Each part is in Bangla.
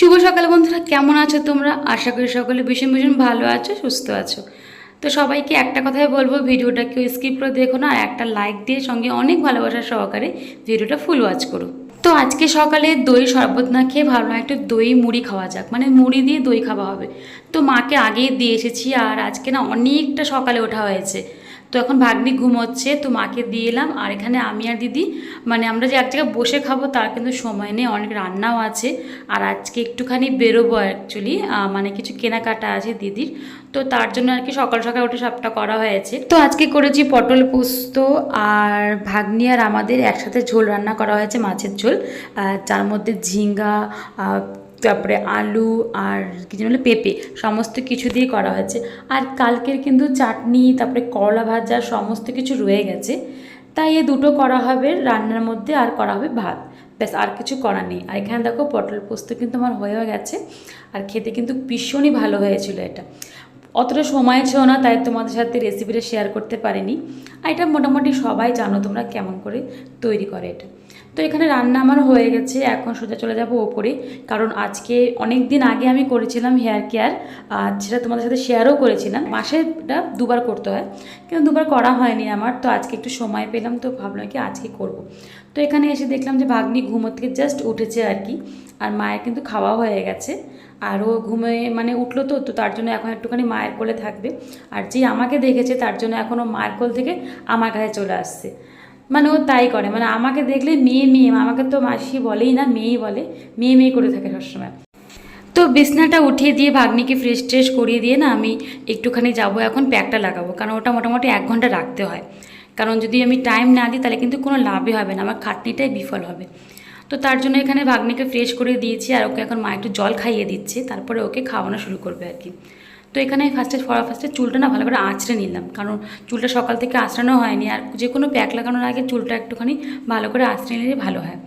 শুভ সকাল বন্ধুরা, কেমন আছো তোমরা? আশা করি সকলে ভীষণ ভীষণ ভালো আছো, সুস্থ আছো। তো সবাইকে একটা কথাই বলব, ভিডিওটা কেউ স্কিপ করে দেখো না, আর একটা লাইক দিয়ে সঙ্গে অনেক ভালোবাসা সহকারে ভিডিওটা ফুল ওয়াচ করো। তো আজকে সকালে দই শরবত না খেয়ে ভাবলাম একটু দই মুড়ি খাওয়া যাক মানে মুড়ি দিয়ে দই খাওয়া হবে। তো মাকে আগেই দিয়ে এসেছি, আর আজকে না অনেকটা সকালে ওঠা হয়েছে। তো এখন ভাগ্নি ঘুমোচ্ছে, তো মাকে দিয়ে এলাম। আর এখানে আমি আর দিদি মানে আমরা যে এক জায়গায় বসে খাব, তার কিন্তু সময় নেই, অনেক রান্নাও আছে। আর আজকে একটুখানি বেরোবো অ্যাকচুয়ালি মানে কিছু কেনাকাটা আছে দিদির। তো তার জন্য আর কি সকাল সকাল উঠে সবটা করা হয়েছে। তো আজকে করেছি পটল পোস্ত আর ভাগ্নি আর আমাদের একসাথে ঝোল রান্না করা হয়েছে, মাছের ঝোল। যার মধ্যে ঝিঙ্গা তারপরে আলু আর কি যেন পেঁপে, সমস্ত কিছু দিয়ে করা হয়েছে। আর কালকের কিন্তু চাটনি, তারপরে করলা ভাজা, সমস্ত কিছু রয়ে গেছে। তাই এ দুটো করা হবে, রান্নার মধ্যে আর করা হবে ভাত। ব্যাস, আর কিছু করা নেই। আর এখানে দেখো পটল পোস্ত কিন্তু আমার হয়েও গেছে। আর খেতে কিন্তু ভীষণই ভালো হয়েছিল এটা। অতটা সময় ছিল না, তাই তোমাদের সাথে রেসিপিটা শেয়ার করতে পারিনি। আর এটা মোটামুটি সবাই জানো তোমরা কেমন করে তৈরি করে এটা। তো এখানে রান্না আমার হয়ে গেছে, এখন সোজা চলে যাব ওপরে। কারণ আজকে অনেক দিন আগে আমি করেছিলাম হেয়ার কেয়ার আর সেটা তোমাদের সাথে শেয়ারও করেছিলাম। মাসেটা দুবার করতে হয়, কিন্তু দুবার করা হয়নি আমার। তো আজকে একটু সময় পেলাম, তো ভাবলাম কি আজকে করব। তো এখানে এসে দেখলাম যে ভাগ্নি ঘুমো থেকে জাস্ট উঠেছে আর কি, আর মায়ের কিন্তু খাওয়া হয়ে গেছে। আর ও ঘুমে মানে উঠল তো তো তার জন্য এখন একটুখানি মায়ের কোলে থাকবে। আর যে আমাকে দেখেছে, তার জন্য এখন ও মায়ের কোল থেকে আমার কাছে চলে আসছে। মানে ও তাই করে মানে আমাকে দেখলে মেয়ে মেয়ে, আমাকে তো মাসি বলেই না, মেয়েই বলে, মেয়ে মেয়ে করে থাকে সবসময়। তো বিছনাটা উঠিয়ে দিয়ে ভাগ্নিকে ফ্রেশ ট্রেশ করিয়ে দিয়ে না আমি একটুখানি যাব, এখন প্যাকটা লাগাবো, কারণ ওটা মোটামুটি এক ঘণ্টা রাখতে হয়। কারণ যদি আমি টাইম না দিই, তাহলে কিন্তু কোনো লাভই হবে না, আমার খাটনিটাই বিফল হবে। তো তার জন্য এখানে ভাগ্নিকে ফ্রেশ করে দিয়েছি আর ওকে এখন মা একটু জল খাইয়ে দিচ্ছে। তারপরে ওকে খাওয়ানো শুরু করবে আর কি। তো এখানে ফার্স্টে ফরা ফার্স্টে চুলটা না ভালো করে আঁচড়ে নিলাম। কারণ চুলটা সকাল থেকে আঁচড়ানো হয়নি আর যে কোনো প্যাক লাগানোর আগে চুলটা একটুখানি ভালো করে আঁচড়ে নিলে ভালো হয়।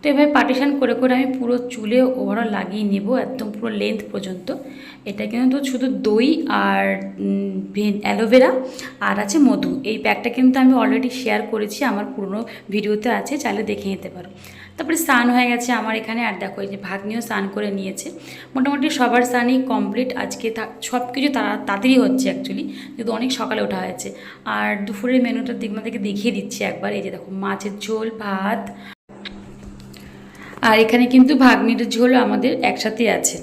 তো এভাবে পার্টিশান করে করে আমি পুরো চুলে ওভারঅল লাগিয়ে নেব, একদম পুরো লেন্থ পর্যন্ত। এটা কিন্তু শুধু দই আর অ্যালোভেরা আর আছে মধু। এই প্যাকটা কিন্তু আমি অলরেডি শেয়ার করেছি, আমার পুরনো ভিডিওতে আছে, চাইলে দেখে নিতে পারো। তারপরে স্নান হয়ে গেছে আমার এখানে, আর দেখো এই যে ভাগ্নিও স্নান করে নিয়েছে। মোটামুটি সবার স্নানই কমপ্লিট আজকে সব কিছু তাড়া তাড়াতাড়ি হচ্ছে অ্যাকচুয়ালি কিন্তু অনেক সকালে ওঠা হয়েছে। আর দুপুরের মেনুটা দিক থেকে দেখিয়ে দিচ্ছি একবার। এই যে দেখো, মাছের ঝোল, ভাত। আর এখানে কিন্তু ভাগ্নির ঝোল আমাদের একসাথে আছে।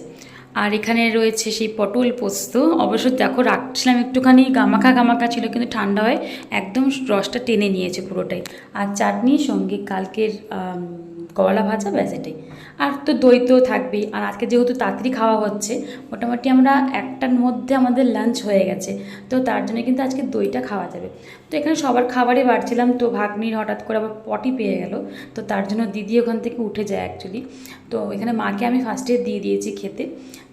আর এখানে রয়েছে সেই পটল পোস্ত। অবশ্য দেখো, রাখছিলাম একটুখানি, গামাখা গামাখা ছিল, কিন্তু ঠান্ডা হয় একদম রসটা টেনে নিয়েছে পুরোটাই। আর চাটনি সঙ্গে কালকের কলা ভাজা, ব্যাস এটাই। আর তো দই তো থাকবেই। আর আজকে যেহেতু তাড়াতাড়ি খাওয়া হচ্ছে, মোটামুটি আমরা একটার মধ্যে আমাদের লাঞ্চ হয়ে গেছে। তো তার জন্য কিন্তু আজকে দইটা খাওয়া যাবে। তো এখানে সবার খাবারই বাড়ছিলাম, তো ভাগ্নির হঠাৎ করে আবার পটি পেয়ে গেল। তো তার জন্য দিদি ওখান থেকে উঠে যায় অ্যাকচুয়ালি তো এখানে মাকে আমি ফার্স্টে দিয়ে দিয়েছি খেতে।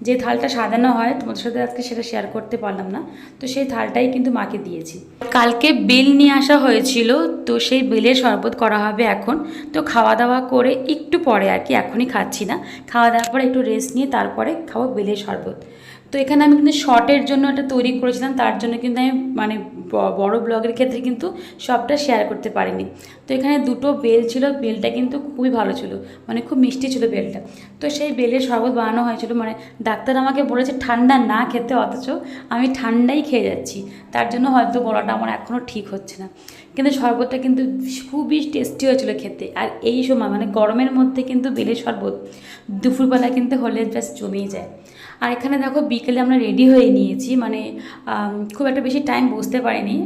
যে থালটা সাজানো হয়, তোমাদের সাথে আজকে সেটা শেয়ার করতে পারলাম না। তো সেই থালটাই কিন্তু মাকে দিয়েছি। কালকে বেল নিয়ে আসা হয়েছিল, তো সেই বেলের শরবত করা হবে এখন। তো খাওয়া দাওয়া করে একটু পরে আর কি এখনই খাচ্ছি না। খাওয়া দাওয়ার পরে একটু রেস্ট নিয়ে তারপরে খাব বেলের শরবত। তো এখানে আমি কিন্তু শর্টের জন্য একটা তৈরি করেছিলাম, তার জন্য কিন্তু আমি মানে বড় ব্লগের ক্ষেত্রে কিন্তু সবটা শেয়ার করতে পারিনি। তো এখানে দুটো বেল ছিল, বেলটা কিন্তু খুবই ভালো ছিল মানে খুব মিষ্টি ছিল বেলটা। তো সেই বেলের শরবত বানানো হয়েছিল মানে ডাক্তার আমাকে বলেছে ঠান্ডা না খেতে অথচ আমি ঠান্ডাই খেয়ে যাচ্ছি, তার জন্য হয়তো গলাটা আমার এখনও ঠিক হচ্ছে না। কিন্তু শরবতটা কিন্তু খুবই টেস্টি হয়েছিল খেতে, আর এই সময় মানে গরমের মধ্যে কিন্তু বেলের শরবত দুপুরবেলা কিন্তু হলে জাস্ট জমেই যায়। আর এখানে দেখো বিকেলে আমরা রেডি হয়ে নিয়েছি মানে খুব একটা বেশি টাইম বসতে পারিনি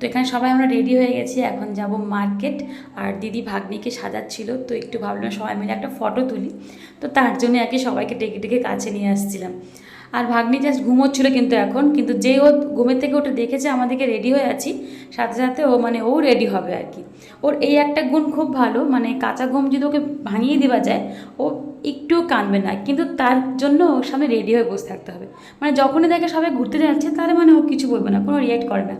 তো এখানে সবাই আমরা রেডি হয়ে গেছি, এখন যাব মার্কেট আর দিদি ভাগ্নিকে সাজাচ্ছিল, তো একটু ভাবলাম সবাই মিলে একটা ফটো তুলি। তো তার জন্য আর কি সবাইকে ডেকে ডেকে কাছে নিয়ে আসছিলাম। আর ভাগ্নি জাস্ট ঘুমোচ্ছিল কিন্তু এখন, কিন্তু যে ও ঘুমের থেকে ওটা দেখেছে আমাদেরকে রেডি হয়ে আছি, সাথে সাথে ও মানে ও রেডি হবে আর কি। ওর এই একটা গুণ খুব ভালো মানে কাঁচা ঘুম যদি ওকে ভাঙিয়ে দেওয়া যায়, ও একটুও কাঁদবে না, কিন্তু তার জন্য ওর সামনে রেডি হয়ে বসে থাকতে হবে। মানে যখনই দেখে সবাই ঘুরতে যাচ্ছে তাহলে মানে ও কিছু বলবে না, কোনো রিয়াক্ট করবে না।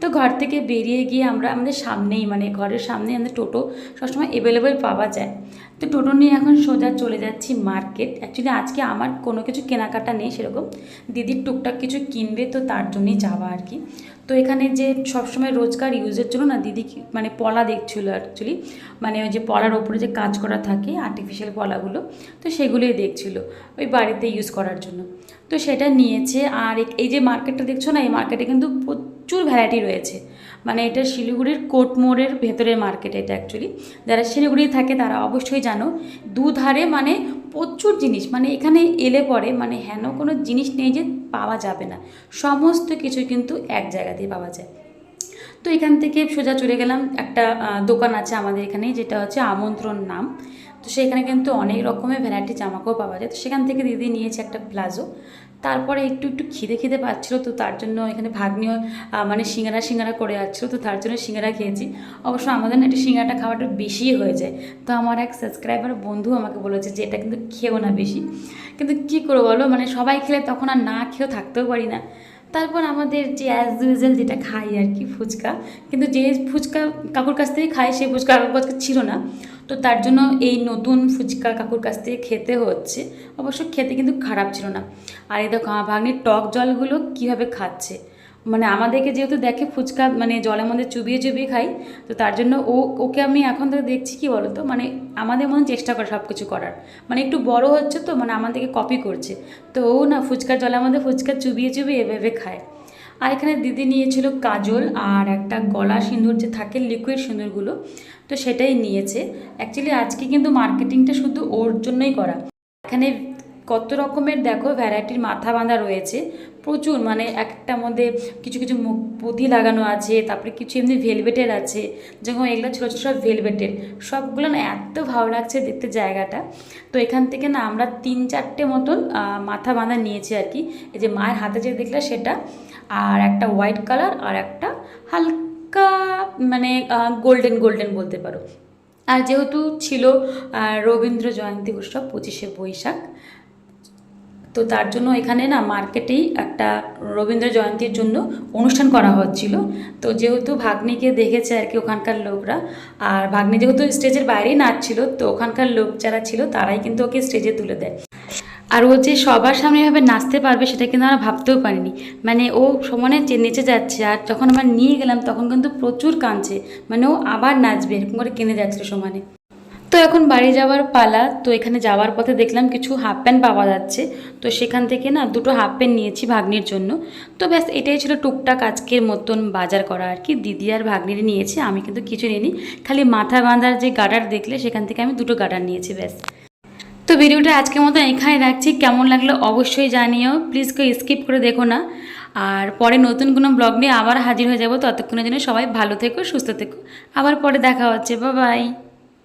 তো ঘর থেকে বেরিয়ে গিয়ে আমরা আমাদের সামনেই মানে ঘরের সামনেই আমাদের টোটো সবসময় অ্যাভেলেবেল পাওয়া যায়। তো টোটো নিয়ে এখন সোজা চলে যাচ্ছি মার্কেট অ্যাকচুয়ালি আজকে আমার কোনো কিছু কেনাকাটা নেই সেরকম। দিদির টুকটাক কিছু কিনবে তো তার জন্যই যাওয়া আর কি। তো এখানে যে সবসময় রোজকার ইউজের জন্য না, দিদি মানে পলা দেখছিল অ্যাকচুয়ালি মানে ওই যে পলার ওপরে যে কাজ করা থাকে আর্টিফিশিয়াল পলাগুলো, তো সেগুলোই দেখছিল ওই বাড়িতে ইউজ করার জন্য। তো সেটা নিয়েছে আর এই যে মার্কেটটা দেখছ না, এই মার্কেটে কিন্তু প্রচুর ভ্যারাইটি রয়েছে। মানে এটা শিলিগুড়ির কোট মোড়ের ভেতরের মার্কেট এটা অ্যাকচুয়ালি যারা শিলিগুড়ি থাকে তারা অবশ্যই জানো, দুধারে মানে প্রচুর জিনিস। মানে এখানে এলে পরে মানে হেন কোনো জিনিস নেই যে পাওয়া যাবে না। সমস্ত কিছু কিন্তু এক জায়গাতেই পাওয়া যায়। তো এখান থেকে সোজা চলে গেলাম। একটা দোকান আছে আমাদের এখানে যেটা হচ্ছে আমন্ত্রণ নাম। তো সেখানে কিন্তু অনেক রকমের ভ্যারাইটি জামাকাপড় পাওয়া যায়। তো সেখান থেকে দিদি নিয়েছে একটা প্লাজো। তারপরে একটু একটু খিদে খিদে পাচ্ছিলো তো তার জন্য এখানে ভাগ্নিও মানে সিঙ্গারা সিঙ্গারা করে যাচ্ছিল তো তার জন্য সিঙ্গারা খেয়েছি। অবশ্য আমাদের না একটু সিঙ্গারাটা খাওয়াটা বেশি হয়ে যায়। তো আমার এক সাবস্ক্রাইবার বন্ধু আমাকে বলেছে যে এটা কিন্তু খেও না বেশি। কিন্তু কী করব বলো? মানে সবাই খেলে তখন আর না খেয়েও থাকতেও পারি না। তারপর আমাদের যে অ্যাজ ইউজুয়াল যেটা খাই আর কি ফুচকা, কিন্তু যে ফুচকা কাকুর কাছ থেকে খাই সেই ফুচকা কাকুর কাছে ছিল না। তো তার জন্য এই নতুন ফুচকা কাকুর কাছ থেকে খেতে হচ্ছে। অবশ্য খেতে কিন্তু খারাপ ছিল না। আর এই দেখো, আমার ভাগ্নির টক জলগুলো কীভাবে খাচ্ছে। মানে আমাদেরকে যেহেতু দেখে ফুচকা মানে জলের মধ্যে চুবিয়ে চুবিয়ে খাই, তো তার জন্য ও, ওকে আমি এখন থেকে দেখছি কি বলতো? মানে আমাদের মতন চেষ্টা করে সব কিছু করার। মানে একটু বড় হচ্ছে তো মানে আমাদেরকে কপি করছে। তো ও না ফুচকার জলের মধ্যে ফুচকা চুবিয়ে চুবিয়ে এভাবে খায়। আর এখানে দিদি নিয়েছিল কাজল আর একটা গলা সিঁদুর যে থাকে লিকুইড সিঁদুরগুলো, তো সেটাই নিয়েছে। অ্যাকচুয়ালি আজকে কিন্তু মার্কেটিংটা শুধু ওর জন্যই করা। এখানে কত রকমের দেখো ভ্যারাইটির মাথা বাঁধা রয়েছে। প্রচুর মানে একটার মধ্যে কিছু কিছু মুখ পুঁথি লাগানো আছে, তারপরে কিছু এমনি ভেলভেটের আছে, যেমন এগুলো ছোটো ছোটো সব ভেলভেটের সবগুলো না এত ভালো লাগছে দেখতে জায়গাটা। তো এখান থেকে না আমরা তিন চারটে মতন মাথা বাঁধা নিয়েছি আর কি। এই যে মায়ের হাতে যে দেখলে সেটা। আর একটা হোয়াইট কালার আর একটা হালকা মানে গোল্ডেন গোল্ডেন বলতে পারো। আর যেহেতু ছিল রবীন্দ্র জয়ন্তী উৎসব পঁচিশে বৈশাখ, তো তার জন্য এখানে না মার্কেটেই একটা রবীন্দ্র জয়ন্তীর জন্য অনুষ্ঠান করা হচ্ছিল। তো যেহেতু ভাগ্নিকে দেখেছে আর কি ওখানকার লোকরা, আর ভাগ্নি যেহেতু স্টেজের বাইরেই নাচছিল, তো ওখানকার লোক যারা ছিল তারাই কিন্তু ওকে স্টেজে তুলে দেয়। আর ও যে সবার সামনে এভাবে নাচতে পারবে সেটা কিন্তু আমরা ভাবতেও পারিনি। মানে ও সমানে যে নেচে যাচ্ছে আর যখন আমরা নিয়ে গেলাম তখন কিন্তু প্রচুর কাঁদছে। মানে ও আবার নাচবে, এরকম করে কেঁদে যাচ্ছিল সমানে। তো এখন বাড়ি যাওয়ার পালা, তো এখানে যাওয়ার পথে দেখলাম কিছু হাফ প্যান্ট পাওয়া যাচ্ছে। তো সেখান থেকে না দুটো হাফ প্যান্ট নিয়েছি ভাগ্নির জন্য। তো ব্যাস এটাই ছিল টুকটাক আজকের মতন বাজার করা আর কি। দিদি আর ভাগ্নির নিয়েছি, আমি কিন্তু কিছু নিইনি। খালি মাথা বাঁধার যে গাডার দেখলে সেখান থেকে আমি দুটো গাডার নিয়েছি ব্যাস। তো ভিডিওটা আজকের মতো এখানে রাখছি। কেমন লাগল অবশ্যই জানিও। প্লিজ কেউ স্কিপ করে দেখো না। আর পরে নতুন কোনো ব্লগ নিয়ে আবার হাজির হয়ে যাব। ততক্ষণের জন্য সবাই ভালো থেকো, সুস্থ থেকো। আবার পরে দেখা হচ্ছে। বা বাই